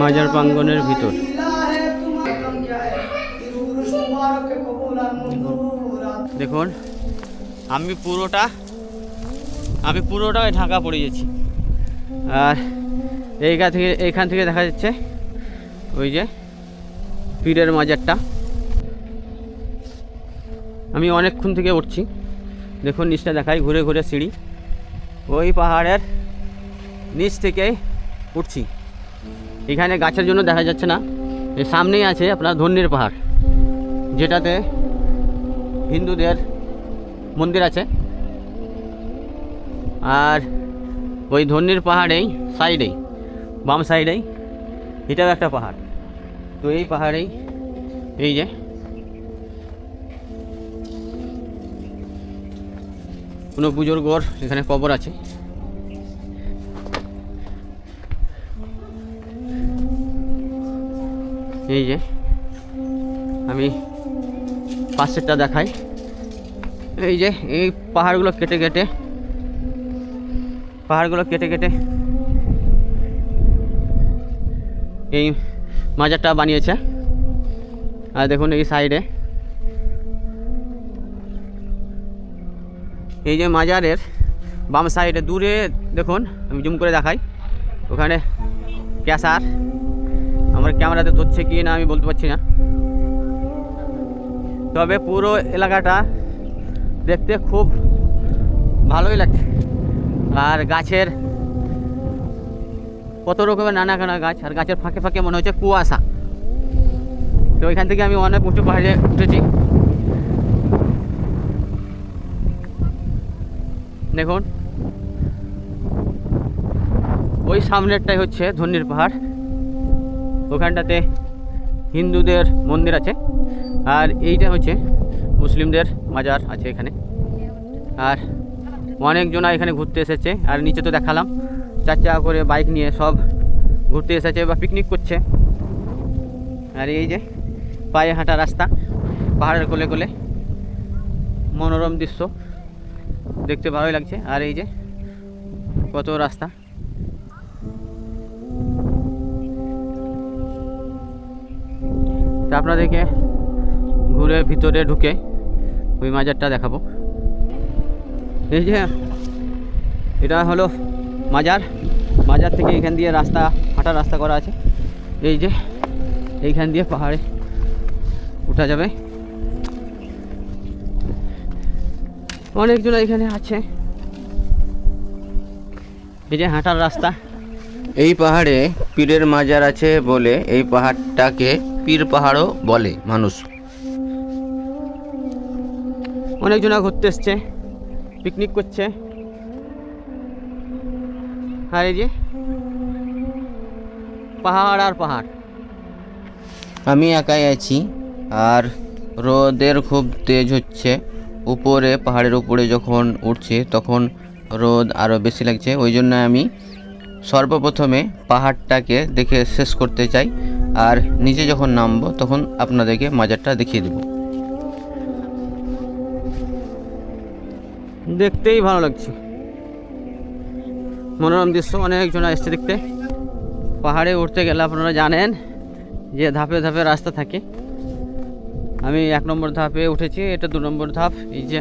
মাজার প্রাঙ্গনের ভিতর। দেখুন, আমি পুরোটা আমি পুরোটা ঢাকা পড়ে গেছি। আর এইখান থেকে এইখান থেকে দেখা যাচ্ছে ওই যে পীরের মাজারটা। আমি অনেকক্ষণ থেকে উঠছি। দেখুন, নিচটা দেখাই, ঘুরে ঘুরে সিঁড়ি। ওই পাহাড়ের নিচ থেকে উঠছি। এখানে গাছের জন্য দেখা যাচ্ছে না। এর সামনেই আছে আপনার ধন্যের পাহাড়, যেটাতে হিন্দুদের মন্দির আছে। আর ওই ধন্যের পাহাড়েই, সাইডেই, বাম সাইডেই, এটাও একটা পাহাড়। তো এই পাহাড়েই, এই যে, কোনো বুজুর্গর এখানে কবর আছে। এই যে, আমি পাশেরটা দেখাই। এই যে, এই পাহাড়গুলো কেটে কেটে, পাহাড়গুলো কেটে কেটে এই মাজারটা বানিয়েছে। আর দেখুন এই সাইডে। এই যে মাজারের বাম সাইডে, দূরে দেখুন, আমি জুম করে দেখাই। ওখানে ক্যাসার। আমার ক্যামেরাতে ধরছে কি না আমি বলতে পারছি না। তবে পুরো এলাকাটা দেখতে খুব ভালোই লাগছে। আর গাছের কত রকমের নানা কানা গাছ, আর গাছের ফাঁকে ফাঁকে মনে হচ্ছে কুয়াশা। তো ওইখান থেকে আমি অনেক উঁচু পাহাড়ে উঠেছি। দেখুন, ওই সামনেরটাই হচ্ছে ধন্যের পাহাড়। ওখানটাতে হিন্দুদের মন্দির আছে। আর এইটা হচ্ছে মুসলিমদের মাজার আছে এখানে। আর অনেকজনা এখানে ঘুরতে এসেছে। আর নিচে তো দেখালাম, চার চাকা করে বাইক নিয়ে সব ঘুরতে এসেছে বা পিকনিক করছে। আর এই যে পায়ে হাঁটা রাস্তা, পাহাড়ের কোলে কোলে। মনোরম দৃশ্য, দেখতে ভালোই লাগছে। আর এই যে কত রাস্তা তা আপনাদেরকে ঘুরে ভিতরে ঢুকে ওই মাজারটা দেখাবো। এই যে, এটা হলো মাজার। মাজার থেকে এখান দিয়ে রাস্তা, হাঁটার রাস্তা করা আছে। এই যে, এইখান দিয়ে পাহাড়ে উঠা যাবে। অনেকজন এখানে আছে। এই যে, হাঁটার রাস্তা। এই পাহাড়ে পীরের মাজার আছে বলে এই পাহাড়টাকে পীর পাহাড়ও বলে মানুষ। অনেকজনা ঘুরতে এসছে পিকনিক করছে। আর এই যে পাহাড় আর পাহাড়। আমি একাই আছি আর রোদের খুব তেজ হচ্ছে। উপরে পাহাড়ের উপরে যখন উঠছে তখন রোদ আরও বেশি লাগছে। ওই জন্য আমি সর্বপ্রথমে পাহাড়টাকে দেখে শেষ করতে চাই, আর নিচে যখন নামবো তখন আপনাদেরকে মাজারটা দেখিয়ে দেবো। দেখতেই ভালো লাগছে। মনোরম দৃশ্য অনেকজন এসছে দেখতে। পাহাড়ে উঠতে গেলে আপনারা জানেন যে ধাপে ধাপে রাস্তা থাকে। আমি এক নম্বর ধাপে উঠেছি, এটা দু নম্বর ধাপ, এই যে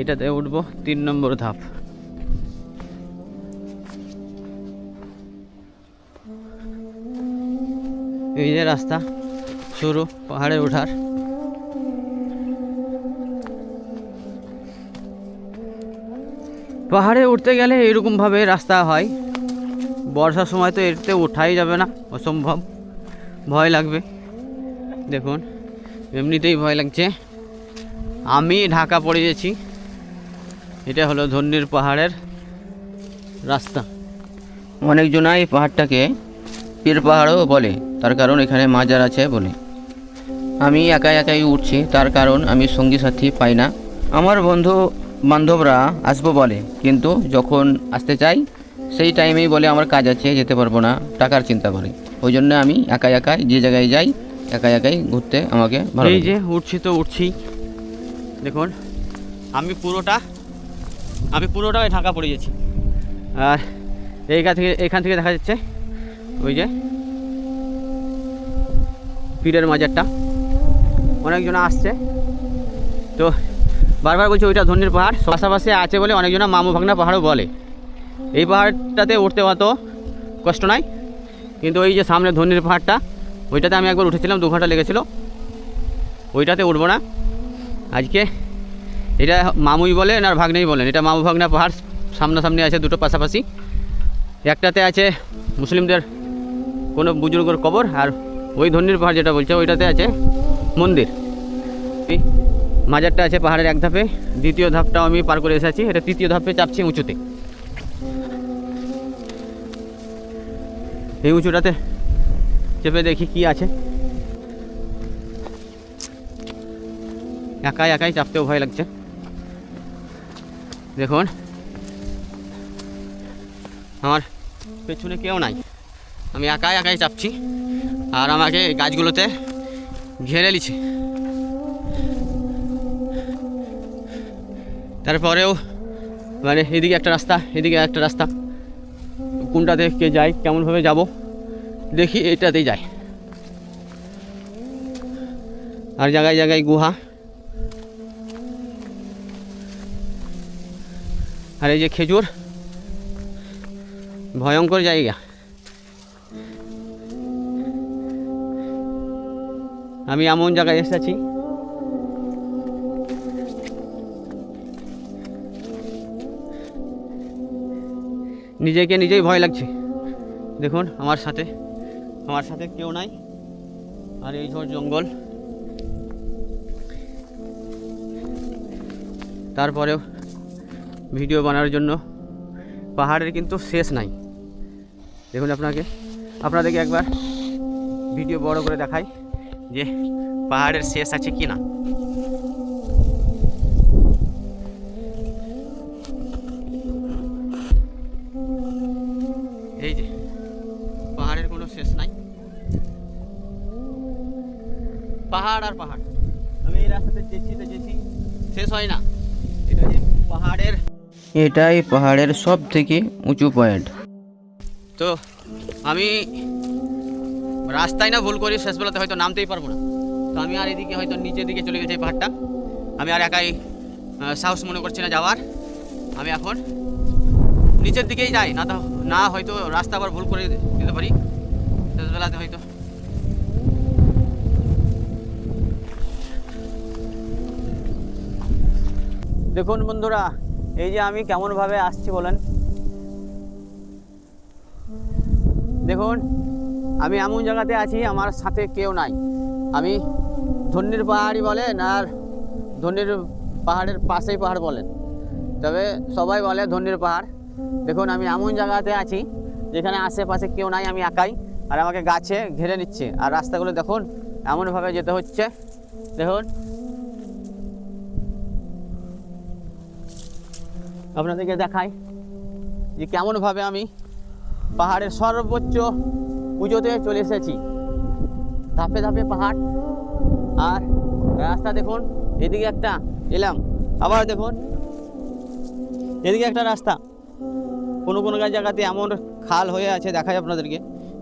এটাতে উঠবো, তিন নম্বর ধাপ। এই যে রাস্তা, শুরু, পাহাড়ে ওঠার। পাহাড়ে উঠতে গেলে এরকমভাবে রাস্তা হয়। বর্ষার সময় তো এতে ওঠাই যাবে না, অসম্ভব। ভয় লাগবে। দেখুন, এমনিতেই ভয় লাগছে। আমি ঢাকা পড়ে গেছি। এটা হলো ধন্যের পাহাড়ের রাস্তা। অনেকজনা এই পাহাড়টাকে পীর পাহাড়ও বলে। তার কারণ এখানে মাজার আছে বলে। আমি একাই একাই উঠছি তার কারণ আমি সঙ্গী সাথী পাই না। আমার বন্ধু বান্ধবরা আসব বলে কিন্তু যখন আসতে চাই সেই টাইমেই বলে আমার কাজ আছে যেতে পারব না টাকার চিন্তা করে। ওই জন্য আমি একাই একাই যে জায়গায় যাই একাই একাই ঘুরতে আমাকে ভালো এই যে উঠছি তো উঠছি। দেখুন আমি পুরোটা আমি পুরোটা ঢাকা পড়ে গেছি। আর এইখান থেকে এখান থেকে দেখা যাচ্ছে ওই যে পীরের মাজারটা অনেকজন আসছে। তো বারবার বলছি ওইটা ধন্যের পাহাড়। পাশাপাশি আছে বলে অনেকজন মামু ভাগনা পাহাড়ও বলে। এই পাহাড়টাতে উঠতে অত কষ্ট নাই। কিন্তু ওই যে সামনে ধন্যের পাহাড়টা, ওইটাতে আমি একবার উঠেছিলাম, দু ঘণ্টা লেগেছিলো। ওইটাতে উঠবো না। আজকে এটা মামুই বলেন আর ভাগ্নেই বলেন। এটা মামু ভাগনা পাহাড়, সামনাসামনি আছে দুটো পাশাপাশি। একটাতে আছে মুসলিমদের কোনো বুজুর্গর কবর আর ওই ধন্যের পাহাড় যেটা বলছে, ওইটাতে আছে মন্দির। মাজারটা আছে পাহাড়ের এক ধাপে, দ্বিতীয় ধাপটাও আমি পার করে এসেছি, এটা তৃতীয় ধাপে চাপছি উঁচুতে। এই উঁচুটাতে চেপে দেখি কি আছে। একাই একাই চাপতেও ভয় লাগছে। দেখুন, আমার পেছনে কেউ নাই। আমি একাই একাই চাপছি। আর আমাকে গাছগুলোতে ঘেরে নিচ্ছে। তারপরেও মানে এদিকে একটা রাস্তা, এদিকে একটা রাস্তা। কোনটাতে কে যায়, কেমনভাবে যাব, দেখি এটাতেই যায়। আর জায়গায় জায়গায় গুহা। আর এই যে খেজুর, ভয়ঙ্কর জায়গা। আমি এমন জায়গায় এসেছি। নিজেকে নিজেই ভয় লাগছে। দেখুন, আমার সাথে আমার সাথে কেউ নাই। আর এই ঝড় জঙ্গল। তারপরেও ভিডিও বানানোর জন্য পাহাড়ের কিন্তু শেষ নাই। দেখুন আপনাকে, আপনাদেরকে একবার ভিডিও বড় করে দেখাই। যে পাহাড়ের শেষ আছে কি না? এই যে পাহাড়ের কোনো শেষ নাই। পাহাড় আর পাহাড়। আমি এই রাস্তাতে যেছি তো যেছি। শেষ হয় না। এটা যে পাহাড়ের এটাই পাহাড়ের সব থেকে উঁচু পয়েন্ট তো আমি রাস্তায় না ভুল করি শেষবেলাতে হয়তো নামতেই পারব না। তো আমি আর এদিকে হয়তো নিচের দিকে চলে গেছি এই পাহাড়টা। আমি আর একাই সাহস মনে করছি না যাওয়ার। আমি এখন নিচের দিকেই যাই, না তো, না হয়তো রাস্তা আবার ভুল করে দিতে পারি। শেষবেলাতে হয়তো। দেখুন বন্ধুরা, এই যে আমি কেমনভাবে আসছি বলেন? দেখুন আমি এমন জায়গাতে আছি, আমার সাথে কেউ নাই। আমি ধন্যের পাহাড়ি বলেন আর ধন্যের পাহাড়ের পাশেই পাহাড় বলেন। তবে সবাই বলে ধন্যের পাহাড়। দেখুন, আমি এমন জায়গাতে আছি যেখানে আশেপাশে কেউ নাই, আমি একাই। আর আমাকে গাছে ঘিরে নিচ্ছে। আর রাস্তাগুলো দেখুন, এমনভাবে যেতে হচ্ছে। দেখুন। আপনাদেরকে দেখাই যে কেমনভাবে আমি পাহাড়ের সর্বোচ্চ পুজোতে চলে এসেছি। ধাপে ধাপে পাহাড় আর রাস্তা দেখুন, এদিকে একটা এলাম, আবার দেখুন, এদিকে একটা রাস্তা। কোনো কোনো জায়গাতে এমন খাল হয়ে আছে দেখায় আপনাদেরকে।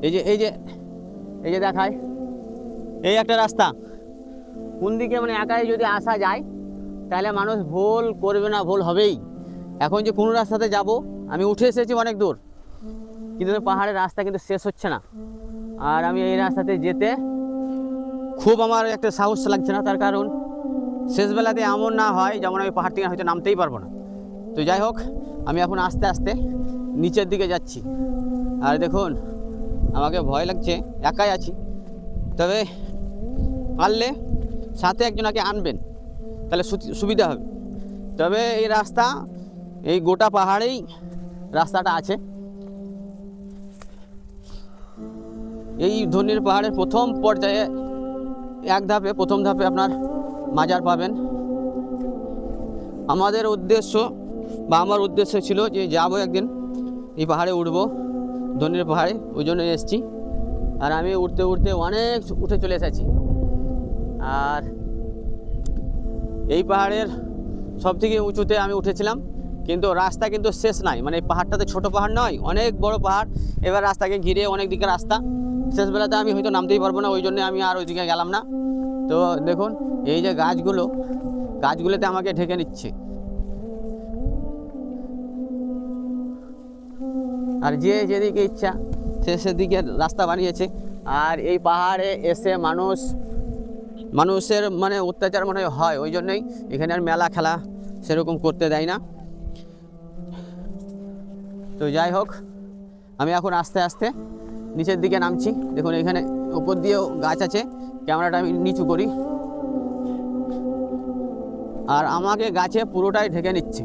এই যে এই যে এই যে দেখায় এই একটা রাস্তা। কোন দিকে মানে একাই যদি আসা যায়, তাহলে মানুষ ভুল করবে না, ভুল হবেই। এখন যে কোনো রাস্তাতে যাব, আমি উঠে এসেছি অনেক দূর। কিন্তু পাহাড়ের রাস্তা কিন্তু শেষ হচ্ছে না। আর আমি এই রাস্তাতে যেতে খুব আমার একটা সাহস লাগছে না, তার কারণ শেষবেলাতে এমন না হয় যেমন আমি পাহাড় থেকে হয়তো নামতেই পারব না। তো যাই হোক, আমি এখন আস্তে আস্তে নিচের দিকে যাচ্ছি। আর দেখুন, আমাকে ভয় লাগছে, একাই আছি। তবে পারলে সাথে একজনকে আনবেন, তাহলে সুবিধা হবে। তবে এই রাস্তা, এই গোটা পাহাড়েই রাস্তাটা আছে। এই ধনির পাহাড়ের প্রথম পর্যায়ে এক ধাপে, প্রথম ধাপে আপনার মাজার পাবেন। আমাদের উদ্দেশ্য বা আমার উদ্দেশ্য ছিল যে যাব একদিন, এই পাহাড়ে উঠবো, ধনির পাহাড়ে, ওই জন্য এসেছি। আর আমি উঠতে উঠতে অনেক উঠে চলে এসেছি। আর এই পাহাড়ের সব থেকে উঁচুতে আমি উঠেছিলাম, কিন্তু রাস্তা কিন্তু শেষ নাই। মানে এই পাহাড়টাতে ছোট পাহাড় নয়, অনেক বড় পাহাড়। এবার রাস্তাকে ঘিরে অনেক দিকে রাস্তা। শেষবেলাতে আমি হয়তো নামতেই পারব না, ওই জন্য আমি আর ওইদিকে গেলাম না। তো দেখুন, এই যে গাছগুলো, গাছগুলোতে আমাকে ঢেকে নিচ্ছে। আর যে যেদিকে ইচ্ছা, সে সেদিকে রাস্তা বানিয়েছে। আর এই পাহাড়ে এসে মানুষ, মানুষের মানে অত্যাচার মনে হয়, ওই জন্যই এখানে আর মেলা খেলা সেরকম করতে দেয় না। তো যাই হোক, আমি এখন আস্তে আস্তে নিচের দিকে নামছি। দেখুন, এখানে উপর দিয়েও গাছ আছে। ক্যামেরাটা আমি নিচু করি। আর আমাকে গাছে পুরোটাই ঢেকে নিচ্ছে।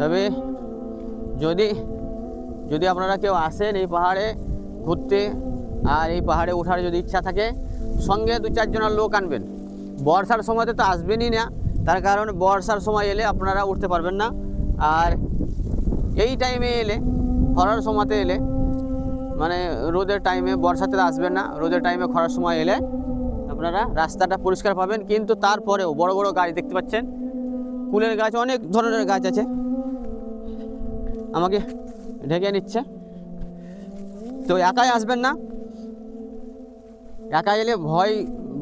তবে যদি যদি আপনারা কেউ আসেন এই পাহাড়ে ঘুরতে আর এই পাহাড়ে ওঠার যদি ইচ্ছা থাকে, সঙ্গে দু চারজনের লোক আনবেন। বর্ষার সময়তে তো আসবেনই না। তার কারণ বর্ষার সময় এলে আপনারা উঠতে পারবেন না। আর এই টাইমে এলে খরার সময়তে এলে মানে রোদের টাইমে বর্ষাতে আসবেন না, রোদের টাইমে খরার সময় এলে আপনারা রাস্তাটা পরিষ্কার পাবেন, কিন্তু তারপরেও বড় বড় গাছ দেখতে পাচ্ছেন কুলের গাছ, অনেক ধরনের গাছ আছে। আমাকে ঢেকে নিচ্ছে। তো একাই আসবেন না। একা এলে ভয়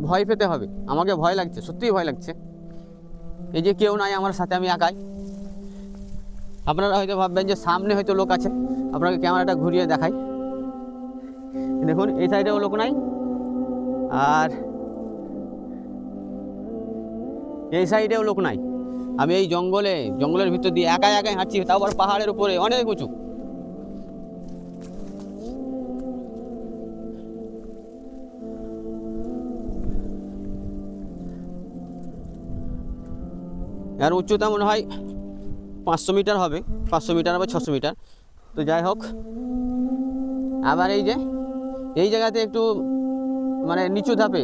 ভয় পেতে হবে। আমাকে ভয় লাগছে, সত্যিই ভয় লাগছে। এই যে কেউ নাই আমার সাথে, আমি একাই। আপনারা হয়তো ভাববেন যে সামনে হয়তো লোক আছে। আপনাকে ক্যামেরাটা ঘুরিয়ে দেখাই। দেখুন, এই সাইডেও লোক নাই। আর এই সাইডেও লোক নাই। আমি এই জঙ্গলে, জঙ্গলের ভিতর দিয়ে একাই একাই হাঁটছি, তাও আবার পাহাড়ের উপরে, অনেক উঁচু। আর উচ্চতা মনে হয় পাঁচশো মিটার হবে, পাঁচশো মিটার বা ছশো মিটার। তো যাই হোক, আবার এই যে, এই জায়গাতে একটু মানে নিচু ধাপে,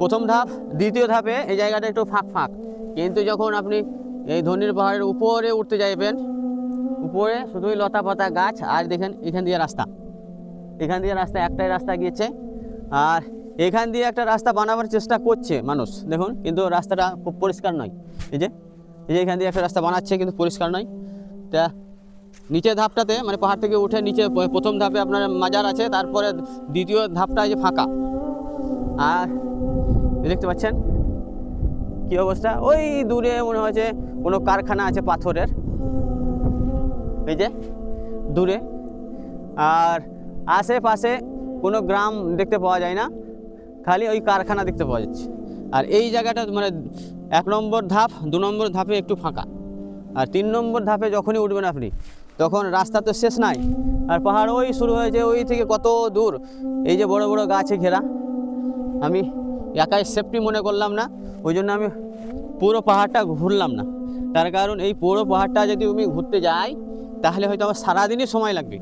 প্রথম ধাপ, দ্বিতীয় ধাপে এই জায়গাটা একটু ফাঁক ফাঁক। কিন্তু যখন আপনি এই ধনির পাহাড়ের উপরে উঠতে যাইবেন, উপরে শুধুই লতা পাতা গাছ, আর দেখেন এখান দিয়ে রাস্তা। এখান দিয়ে রাস্তা, একটাই রাস্তা গিয়েছে, আর এখান দিয়ে একটা রাস্তা বানাবার চেষ্টা করছে মানুষ। দেখুন, কিন্তু রাস্তাটা খুব পরিষ্কার নয়। এই যে এই যে এখান দিয়ে একটা রাস্তা বানাচ্ছে, কিন্তু পরিষ্কার নয়। তা নিচের ধাপটাতে মানে পাহাড় থেকে উঠে নিচে প্রথম ধাপে আপনার মাজার আছে, তারপরে দ্বিতীয় ধাপটা যে ফাঁকা। আর দেখতে পাচ্ছেন? কি অবস্থা? ওই দূরে মনে হচ্ছে কোনো কারখানা আছে পাথরের। এই যে, দূরে। আর আশেপাশে কোনো গ্রাম দেখতে পাওয়া যায় না, খালি ওই কারখানা দেখতে পাওয়া যাচ্ছে। আর এই জায়গাটা মানে এক নম্বর ধাপ, দু নম্বর ধাপে একটু ফাঁকা। আর তিন নম্বর ধাপে যখনই উঠবেন আপনি, তখন রাস্তা তো শেষ নাই। আর পাহাড় ওই শুরু হয়েছে ওই থেকে কত দূর। এই যে বড় বড় গাছে ঘেরা। আমি একাই সেফটি মনে করলাম না, ওই জন্য আমি পুরো পাহাড়টা ঘুরলাম না। তার কারণ এই পুরো পাহাড়টা যদি আমি ঘুরতে যাই, তাহলে হয়তো আমার সারাদিনই সময় লাগবে।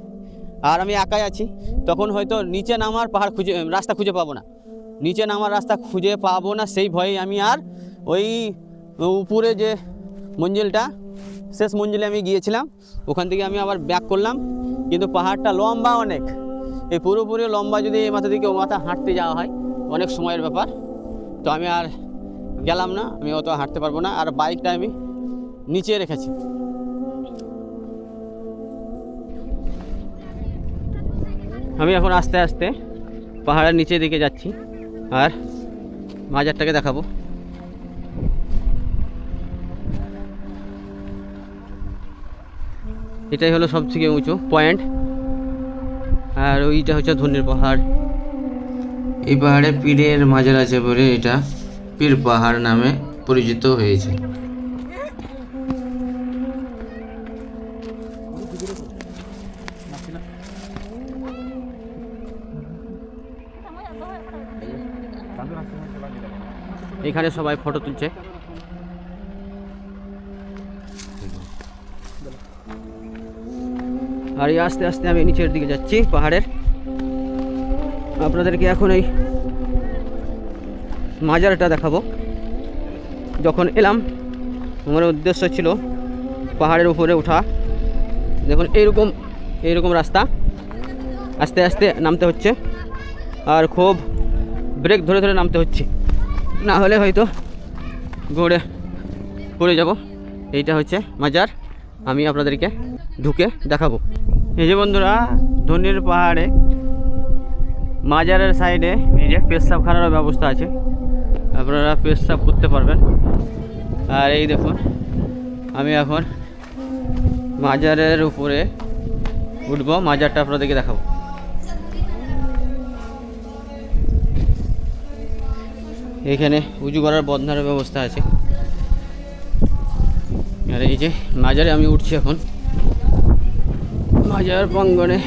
আর আমি একাই আছি, তখন হয়তো নিচে নামার পাহাড় খুঁজে, রাস্তা খুঁজে পাবো না। নিচে নামার রাস্তা খুঁজে পাবো না, সেই ভয়ে আমি আর ওই উপরে যে মঞ্জিলটা, শেষ মঞ্জিলে আমি গিয়েছিলাম। ওখান থেকে আমি আবার ব্যাক করলাম। কিন্তু পাহাড়টা লম্বা অনেক। এই পুরোপুরি লম্বা যদি এই মাথা থেকে ও মাথা হাঁটতে যাওয়া হয়, অনেক সময়ের ব্যাপার। তো আমি আর গেলাম না, আমি অত হাঁটতে পারব না। আর বাইকটা আমি নিচে রেখেছি। আমি এখন আস্তে আস্তে পাহাড়ের নিচের দিকে যাচ্ছি। আর মাজারটাকে দেখাবো। এটাই হলো সব থেকে উঁচু পয়েন্ট আর ওইটা হচ্ছে ধনির পাহাড়। এই পাহাড়ে পীরের মাজার আছে বলে এটা পীর পাহাড় নামে পরিচিত হয়েছে। এখানে সবাই ফটো তুলছে। আর এই আস্তে আস্তে আমি নিচের দিকে যাচ্ছি, পাহাড়ের। আপনাদেরকে এখন এই মাজারটা দেখাবো। যখন এলাম আমার উদ্দেশ্য ছিল পাহাড়ের উপরে ওঠা। দেখুন, এইরকম এইরকম রাস্তা। আস্তে আস্তে নামতে হচ্ছে। আর খুব ব্রেক ধরে ধরে নামতে হচ্ছে। না হলে হয়তো গড়ে উপরে যাব। এইটা হচ্ছে মাজার। আমি আপনাদেরকে ঢুকে দেখাবো। এই যে বন্ধুরা, ধনির পাহাড়ে, মাজারের সাইডে যে পেশাবখানারও ব্যবস্থা আছে। আপনারা পেশাব করতে পারবেন। আর এই দেখুন, আমি এখন মাজারের উপরে উঠবো। মাজারটা আপনাদেরকে দেখাবো। এখানে উঁচু করার বন্ধনের ব্যবস্থা আছে। আর এই যে মাজারে আমি উঠছি এখন। মাজার প্রাঙ্গনে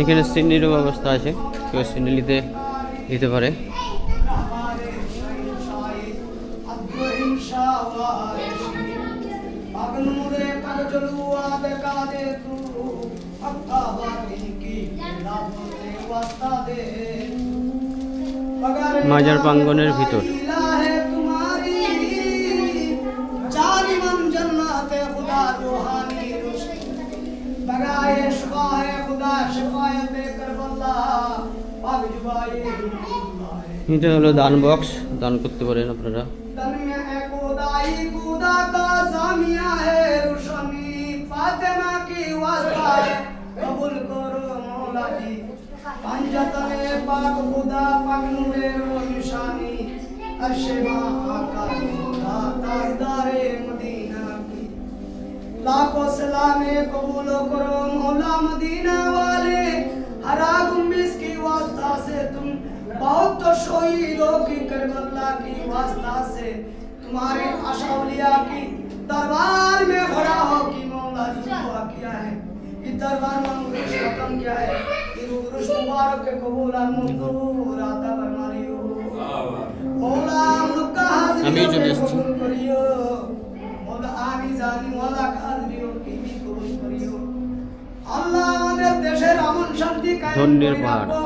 এখানে সিন্নিরও ব্যবস্থা আছে কেউ সিন্নি নিতে দিতে পারে। মাজার প্রাঙ্গনের ভিতর। এটা হলো দান বক্স দান করতে পারেন আপনারা। কবুল করো মৌলাজি। પંજતને પાક ખુદા પગનું મેરો નિશાની અશેવા આકાની તાજદારે મદીના કી લાખો સલામે કબૂલ કરો मौला मदीना वाले, हरा गुम्बिस की वास्ता से तुम बहुत तो शोईलों की करबला की वास्ता से तुम्हारे अशौलिया की दरबार में खड़ा हो कि मौला जी दुआ किया है। इस दरबार में मुझे खत्म किया है कि रुश मुबारक के कबूल और मंजूर आता फरमारियो मौला मुल्का আমি हाजिर চলে এসেছি। কবুল করিও মৌলা আমি জানি মৌলা খাজরিও কি বি কবুল করিও আল্লাহ আমাদের দেশের আমন শান্তি কায়েম ধন্যের করে পাহাড়। রাখো।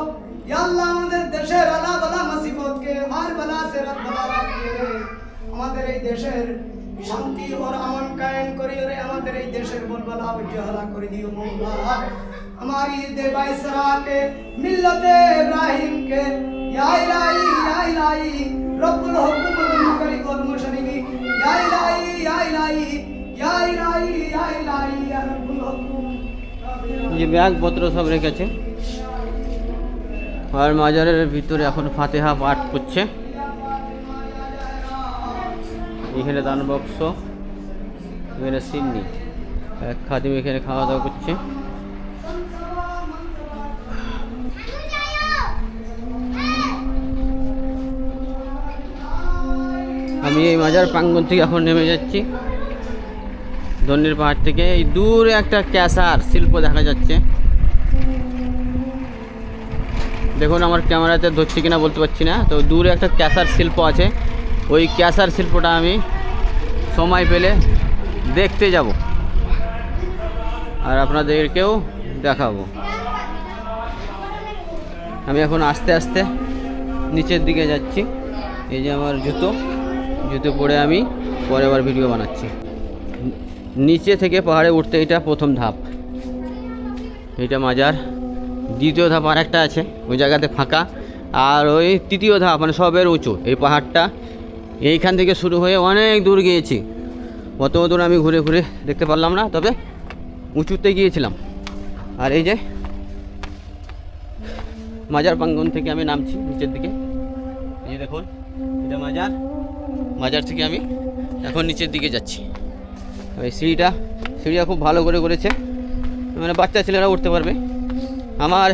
ইয়া আল্লাহ আমাদের দেশের আলা বালা মুসিবতকে মার বালা সে রব বালা রাখিয়ে আমাদের এই দেশের শান্তি ওর আমন কায়েম করি, ওরে আমাদের এই দেশের বলবালা উজ্জ্বলা করে দিও মোল্লা আমারি দেবাই সরাকে মিল্লতে ইব্রাহিম কে ইয়া ইলাহি ইয়া ইলাহি রব্বুল হুকুম মুনকারি কদমশনিবি ইয়া ইলাহি ইয়া ইলাহি ইয়া ইলাহি ইয়া ইলাহি ইয়া রব্বুল হুকুম। যে ব্যাগপত্র সব রেখেছে আর মাজারের ভিতরে এখন ফাতিহা পাঠ করছে। এখানে দান বক্স, এখানে সিন্নি। এক খাদিম এখানে খাওয়া দাওয়া করছে। আমি এই মাজার প্রাঙ্গণ থেকে এখন নেমে যাচ্ছি। ধন্যের পাহাড় থেকে। এই দূরে একটা ক্যাসার শিল্প দেখা যাচ্ছে। দেখুন, আমার ক্যামেরাতে ধরছি কিনা বলতে পারছি না। তো দূরে একটা ক্যাসার শিল্প আছে। ওই ক্যাসার শিল্পটা আমি সময় পেলে দেখতে যাব। আর আপনাদেরকেও দেখাবো। আমি এখন আস্তে আস্তে নিচের দিকে যাচ্ছি। এই যে আমার জুতো। জুতো পরে আমি পরে আবার ভিডিও বানাচ্ছি। নিচে থেকে পাহাড়ে উঠতে এটা প্রথম ধাপ। এটা মাজার। দ্বিতীয় ধাপ আর একটা আছে। ওই জায়গাতে ফাঁকা। আর ওই তৃতীয় ধাপ মানে সবের উঁচু। এই পাহাড়টা এইখান থেকে শুরু হয়ে অনেক দূর গিয়েছি। অত দূর আমি ঘুরে ঘুরে দেখতে পারলাম না, তবে উঁচুতে গিয়েছিলাম। আর এই যে মাজার প্রাঙ্গন থেকে আমি নামছি নিচের দিকে। এই দেখুন, এটা মাজার। মাজার থেকে আমি এখন নিচের দিকে যাচ্ছি। ওই সিঁড়িটা সিঁড়িটা খুব ভালো করে করেছে। মানে বাচ্চা ছেলেরা উঠতে পারবে। আমার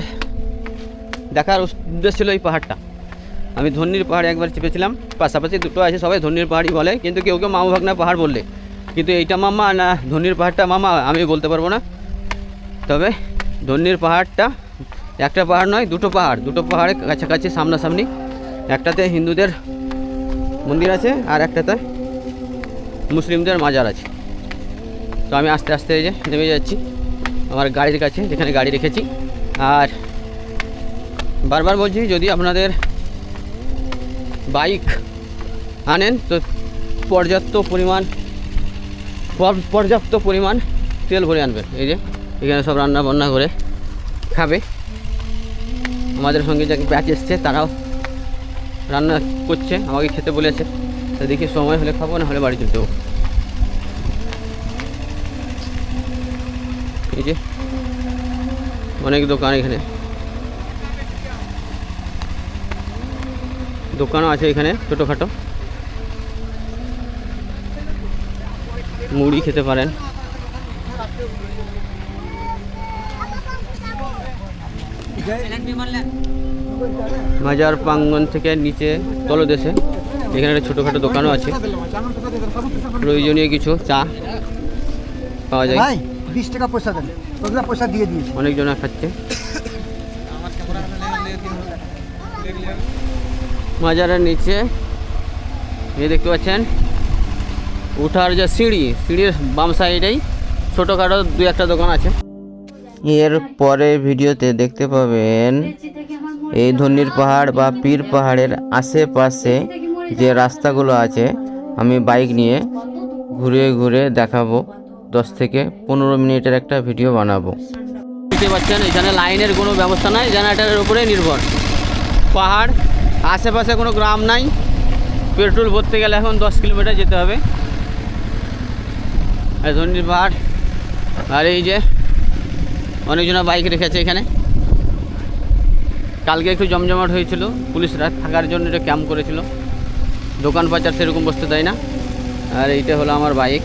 দেখার উদ্দেশ্য ছিল এই পাহাড়টা। আমি ধন্যীর পাহাড়ে একবার চেপেছিলাম, পাশাপাশি দুটো আছে, সবাই ধন্যীর পাহাড়ই বলে, কিন্তু কেউ কেউ মামা ভাগনা পাহাড় বললে। কিন্তু এইটা মামা না, ধন্যীর পাহাড়টা মামা আমি বলতে পারব না। তবে ধন্যীর পাহাড়টা একটা পাহাড় নয়, দুটো পাহাড়, দুটো পাহাড়ে কাছাকাছি, সামনাসামনি। একটাতে হিন্দুদের মন্দির আছে, আর একটাতে মুসলিমদের মাজার আছে। তো আমি আস্তে আস্তে এই যে নেমে যাচ্ছি, আমার গাড়ির কাছে, যেখানে গাড়ি রেখেছি। আর বারবার বলছি, যদি আপনাদের বাইক আনেন তো পর্যাপ্ত পরিমাণ, পর- পর্যাপ্ত পরিমাণ তেল ভরে আনবেন। এই যে, এখানে সব রান্না বান্না করে খাবে। আমাদের সঙ্গে যাকে ব্যাচ এসছে, তারাও রান্না করছে, আমাকে খেতে বলেছে। দেখি সময় হলে খাব, না হলে বাড়ি যাব এই যে, অনেক দোকান এখানে। দোকানও আছে এখানে ছোটোখাটো। মুড়ি খেতে পারেন। মাজার প্রাঙ্গন থেকে নিচে তলদেশে এখানে একটা ছোটোখাটো দোকানও আছে। প্রয়োজনীয় কিছু চা পাওয়া যায়। বিশ টাকা পয়সা দেন। পয়সা দিয়ে দিয়েছি। অনেকজনা খাচ্ছে। মাজারের নিচে। এ দেখতে পাচ্ছেন উঠার যে সিঁড়ি সিঁড়ির বাম সাইডেই ছোটোখাটো দু একটা দোকান আছে। এর পরে ভিডিওতে দেখতে পাবেন এই ধন্যীর পাহাড় বা পীর পাহাড়ের আশেপাশে যে রাস্তাগুলো আছে আমি বাইক নিয়ে ঘুরে ঘুরে দেখাবো দশ থেকে পনেরো মিনিটের একটা ভিডিও বানাবো। দেখতে পাচ্ছেন এখানে লাইনের কোনো ব্যবস্থা নাই জেনারেটারের উপরে নির্ভর। পাহাড় আশেপাশে কোনো গ্রাম নাই। পেট্রোল ভরতে গেলে এখন দশ কিলোমিটার যেতে হবে। আর ধন্যীর পাহাড়। আর এই যে অনেকজনা বাইক রেখেছে এখানে। কালকে একটু জমজমাট হয়েছিল। পুলিশরা থাকার জন্য এটা ক্যাম্প করেছিল। দোকান বাজার সেরকম বসতে দেয় না। আর এইটা হলো আমার বাইক।